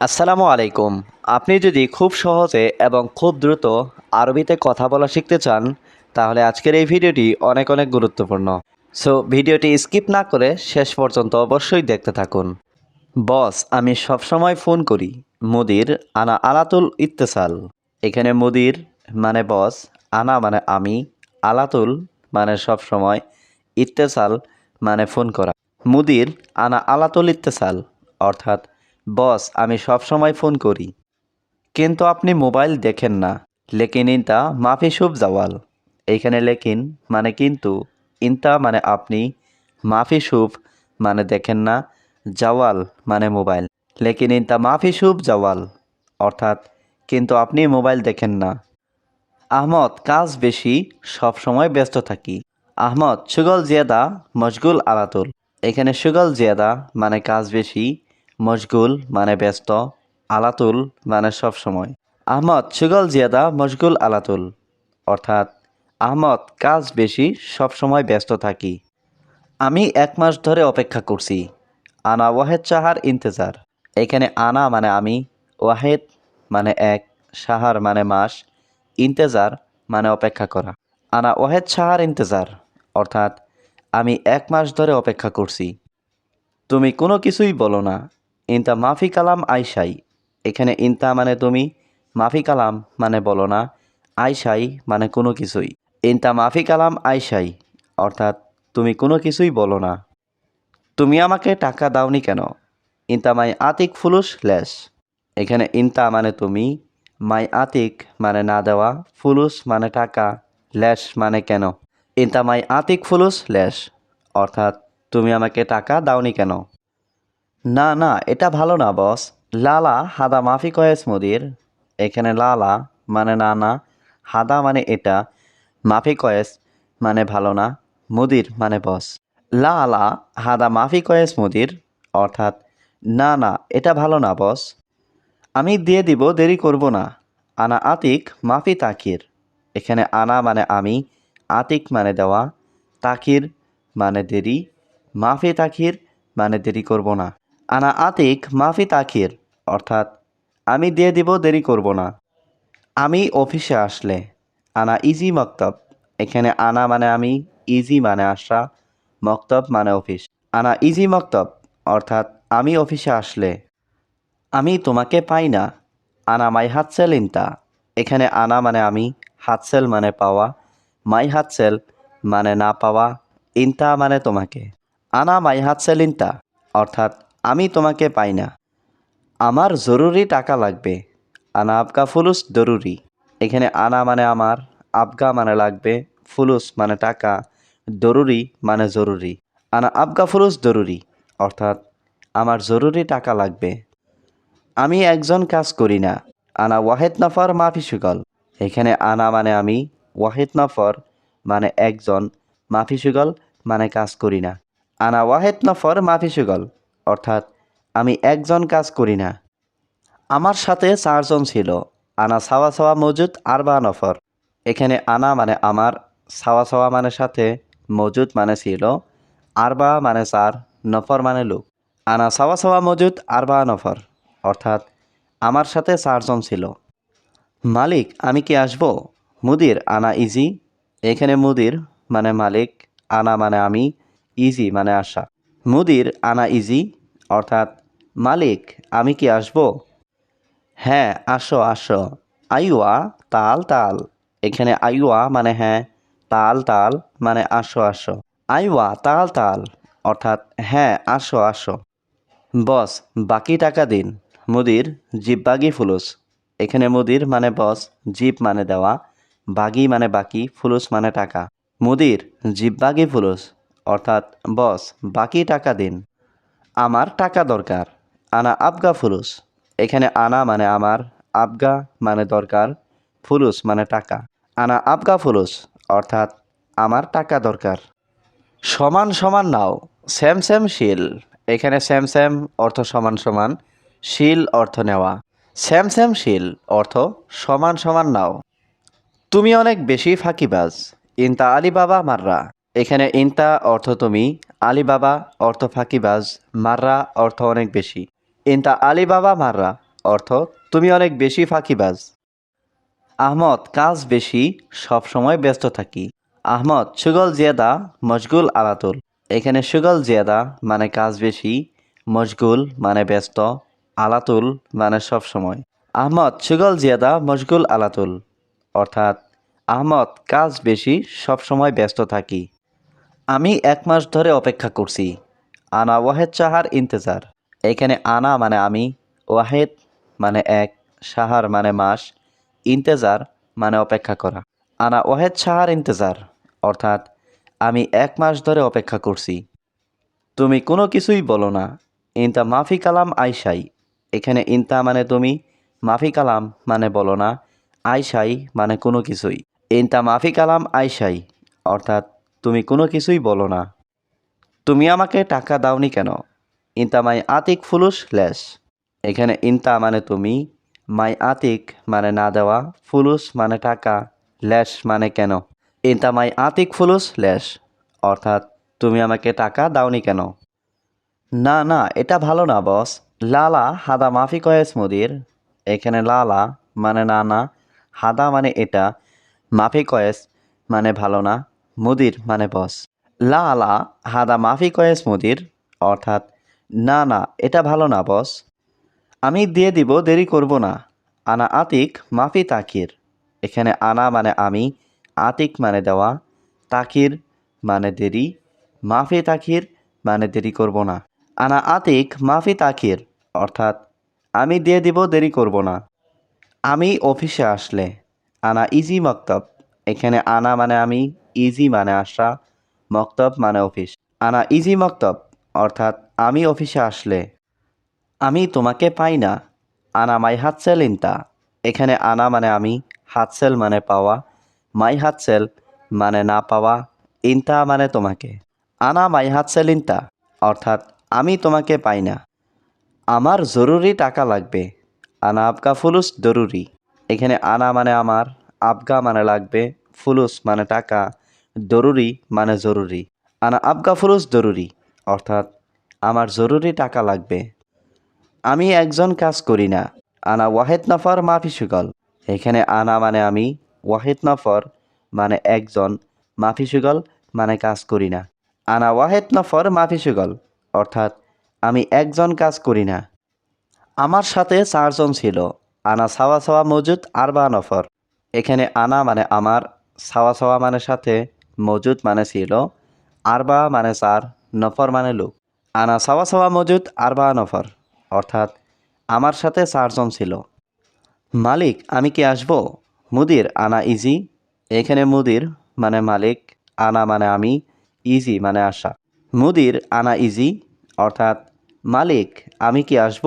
আসসালামু আলাইকুম। আপনি যদি খুব সহজে এবং খুব দ্রুত আরবিতে কথা বলা শিখতে চান, তাহলে আজকের এই ভিডিওটি অনেক অনেক গুরুত্বপূর্ণ। সো ভিডিওটি স্কিপ না করে শেষ পর্যন্ত অবশ্যই দেখতে থাকুন। বস, আমি সবসময় ফোন করি। মুদির, আনা আলাতুল ইত্তেসাল। এখানে মুদির মানে বস, আনা মানে আমি, আলাতুল মানে সবসময়, ইত্তেসাল মানে ফোন করা। মুদির, আনা আলাতুল ইত্তেসাল, অর্থাৎ বস, আমি সবসময় ফোন করি। কিন্তু আপনি মোবাইল দেখেন না। লেকিন ইনতা মাফি শুভ জাওয়াল। এইখানে লেকিন মানে কিন্তু, ইনতা মানে আপনি, মাফি শুভ মানে দেখেন না, জাওয়াল মানে মোবাইল। লেকিন ইনতা মাফি শুভ জাওয়াল। অর্থাৎ, কিন্তু আপনি মোবাইল দেখেন না। আহমদ, কাজ বেশি, সব সময় ব্যস্ত থাকি। আহমদ, সুগল জিয়াদা, মশগুল আলাতুল। এখানে সুগল জিয়াদা মানে কাজ বেশি মশগুল মানে ব্যস্ত, আলাতুল মানে সব সময়। আহমদ সুগল জিয়াদা, মশগুল আলাতুল। অর্থাৎ, আহমদ কাজ বেশি, সব সময় ব্যস্ত থাকি। আমি এক মাস ধরে অপেক্ষা করছি। আনা ওয়াহেদ সাহার ইন্তেজার। এখানে আনা মানে আমি, ওয়াহেদ মানে এক, সাহার মানে মাস, ইন্তেজার মানে অপেক্ষা করা। আনা ওয়াহেদ সাহার ইন্তেজার। অর্থাৎ, আমি এক মাস ধরে অপেক্ষা করছি। তুমি কোনো কিছুই বলো না। ইনতা মাফি কালাম আইসাই। এখানে ইনতা মানে তুমি, মাফি কালাম মানে বলো না, আইসাই মানে কোনো কিছুই। ইনতা মাফি কালাম আইসাই, অর্থাৎ তুমি কোনো কিছুই বলো না। তুমি আমাকে টাকা দাওনি কেন? ইনতা মাই আতিক ফুলুস লেস। এখানে ইনতা মানে তুমি, মাই আতিক মানে না দেওয়া, ফুলুস মানে টাকা, লেস মানে কেন? ইনতা মাই আতিক ফুলুস লেস, অর্থাৎ তুমি আমাকে টাকা দাওনি কেন? না না, এটা ভালো না, বস। লালা, হাদা মাফি কয়েস মুদির এখানে লালা মানে না না। হাদা মানে এটা, মাফি কয়েস মানে ভালো না। মুদির মানে বস। লালা, হাদা মাফি কয়েস মুদির অর্থাৎ না না, এটা ভালো না, বস। আমি দিয়ে দিব, দেরি করব না। আনা আতিক, মাফি তাকির। এখানে আনা মানে আমি, আতিক মানে দেওয়া। তাকির মানে দেরি, মাফি তাকির মানে দেরি করব না। আনা আতিক মাফি তাকির, অর্থাৎ, আমি দিয়ে দিব, দেরি করব না। আমি অফিসে আসলে, আনা ইজি মক্তব। এখানে আনা মানে আমি, ইজি মানে আসা, মক্তব মানে অফিস। আনা ইজি মক্তব, অর্থাৎ, আমি অফিসে আসলে। আমি তোমাকে পাই না, আনা মাই হাতসেল ইনতা। এখানে আনা মানে আমি, হাতসেল মানে পাওয়া, মাই হাতসেল মানে না পাওয়া, ইনতা মানে তোমাকে। আনা মাই হাতসেল ইনতা, অর্থাৎ আমি তোমাকে পাই না। আমার জরুরি টাকা লাগবে। আনা আবকা ফুলুস জরুরি। এখানে আনা মানে আমার, আবগা মানে লাগবে, ফুলুস মানে টাকা, জরুরি মানে জরুরি। আনা আবগা ফুলুস জরুরি, অর্থাৎ আমার জরুরি টাকা লাগবে। আমি একজন কাজ করি না। আনা ওয়াহেদ নফর মাফি সুগল। এখানে আনা মানে আমি, ওয়াহেদ নফর মানে একজন, মাফি সুগল মানে কাজ করি না। আনা ওয়াহেদ নফর মাফি সুগল। অর্থাৎ আমি একজন কাজ করি না। আমার সাথে চারজন ছিল, আনা সাওয়া সাওয়া মজুদ, আরবা নফর। এখানে আনা মানে আমার, সাওয়া সাওয়া মানে সাথে, মজুদ মানে ছিল, আরবা মানে চার, নফর মানে লোক। আনা সাওয়া সাওয়া মজুদ, আরবা নফর। অর্থাৎ আমার সাথে চারজন ছিল। মালিক, আমি কি আসব? মুদির, আনা ইজি। এখানে মুদির মানে মালিক, আনা মানে আমি, ইজি মানে আসা মুদির আনা ইজি, অর্থাৎ, মালিক, আমি কি আসব? হ্যাঁ আসো আসো। আইওয়া তাল তাল। এখানে আইওয়া মানে হ্যাঁ তাল তাল মানে আসো আসো। আইওয়া তাল তাল, অর্থাৎ হ্যাঁ আসো আসো। বস, বাকি টাকা দিন। মুদির জিপ বাগি ফুলুস। এখানে মুদির মানে বস, জিপ মানে দেওয়া। বাগি মানে বাকি, ফুলুস মানে টাকা। মুদির জিপ বাগি ফুলুস। অর্থাৎ, বস, বাকি টাকা দিন। আমার টাকা দরকার। আনা আবগা ফুলুস। এখানে আনা মানে আমার, আবগা মানে দরকার, ফুলুস মানে টাকা। আনা আবগা ফুলুস, অর্থাৎ, আমার টাকা দরকার। সমান সমান নাও স্যাম স্যাম শিল। এখানে স্যাম স্যাম অর্থ সমান সমান, শিল অর্থ নেওয়া। স্যাম স্যাম শিল অর্থ সমান সমান নাও। তুমি অনেক বেশি ফাঁকিবাজ। ইন্তা আলী বাবা মাররা। এখানে ইনতা অর্থ তুমি আলী বাবা অর্থ ফাঁকিবাজ, মাররা অর্থ অনেক বেশি। ইনতা আলী বাবা মাররা অর্থ তুমি অনেক বেশি ফাঁকিবাজ। আহমদ, কাজ বেশি, সব সময় ব্যস্ত থাকি। আহমদ, সুগল জিয়াদা, মশগুল আলাতুল। এখানে সুগল জিয়াদা মানে কাজ বেশি, মশগুল মানে ব্যস্ত, আলাতুল মানে সব সময়। আহমদ, সুগল জিয়াদা, মশগুল আলাতুল। অর্থাৎ, আহমদ, কাজ বেশি, সব সময় ব্যস্ত থাকি। আমি এক মাস ধরে অপেক্ষা করছি। আনা ওয়াহেদ সাহার ইন্তজার। এখানে আনা মানে আমি, ওয়াহেদ মানে এক, সাহার মানে মাস, ইন্তেজার মানে অপেক্ষা করা। আনা ওয়াহেদ সাহার ইন্তজার, অর্থাৎ আমি এক মাস ধরে অপেক্ষা করছি। তুমি কোনো কিছুই বলো না। ইনতা মাফি কালাম আইসাই এখানে ইনতা মানে তুমি, মাফি কালাম মানে বলো না। আইসাই মানে কোনো কিছুই। ইনতা মাফি কালাম আইসাই অর্থাৎ তুমি কোনো কিছুই বলো না। তুমি আমাকে টাকা দাওনি কেন? ইনতা মাই আতিক ফুলুস লেস এখানে ইনতা মানে তুমি, মাই আতিক মানে না দেওয়া ফুলুস মানে টাকা লেস মানে কেন? ইনতা মাই আতিক ফুলুস লেস অর্থাৎ তুমি আমাকে টাকা দাওনি কেন? না না, এটা ভালো না, বস। লালা, হাদা মাফি কয়েস মুদির। এখানে লালা মানে না না, হাদা মানে এটা, মাফি কয়েস মানে ভালো না। মুদির মানে বস লালা হাদা মাফি কয়েস মুদির, অর্থাৎ, না না, এটা ভালো না বস আমি দিয়ে দিব, দেরি করব না। আনা আতিক, মাফি তাকির। এখানে আনা মানে আমি, আতিক মানে দেওয়া। তাকির মানে দেরি। মাফি তাকির মানে দেরি করব না। আনা আতিক, মাফি তাকির, অর্থাৎ, আমি দিয়ে দিব, দেরি করব না। আমি অফিসে আসলে। আনা ইজি মক্তব। এখানে আনা মানে আমি ইজি মানে আসা, মক্তব মানে অফিস আনা ইজি মক্তব, অর্থাৎ আমি অফিসে আসলে। আমি তোমাকে পাই না, আনা মাই হাতসেল ইনতা এখানে আনা মানে আমি হাতসেল মানে পাওয়া মাই হাতসেল মানে না পাওয়া ইনতা মানে তোমাকে। আনা মাই হাতসেল ইনতা অর্থাৎ আমি তোমাকে পাই না। আমার জরুরি টাকা লাগবে, আনা আবকা ফুলুস জরুরি। এখানে আনা মানে আমার আবগা মানে লাগবে ফুলুস মানে টাকা জরুরি মানে জরুরি। আনা আবগা ফুলুস জরুরি অর্থাৎ আমার জরুরি টাকা লাগবে। আমি একজন কাজ করি না, আনা ওয়াহেদ নফর মাফি সুগল। এখানে আনা মানে আমি, ওয়াহেদ নফর মানে একজন, মাফি সুগল মানে কাজ করি না। আনা ওয়াহেদ নফর মাফি সুগল, অর্থাৎ আমি একজন কাজ করি না। আমার সাথে চারজন ছিল, আনা সাওয়া সাওয়া মজুদ আরবা নফর। এখানে আনা মানে আমার সাওয়া সাওয়া মানে সাথে, মজুদ মানে ছিল, আরবা মানে চার নফর মানে লোক। আনা সাওয়া সাওয়া মজুদ, আরবা নফর। অর্থাৎ, আমার সাথে চারজন ছিল। মালিক, আমি কি আসব? মুদির, আনা ইজি। এখানে মুদির মানে মালিক, আনা মানে আমি, ইজি মানে আসা মুদির, আনা ইজি। অর্থাৎ, মালিক, আমি কি আসব?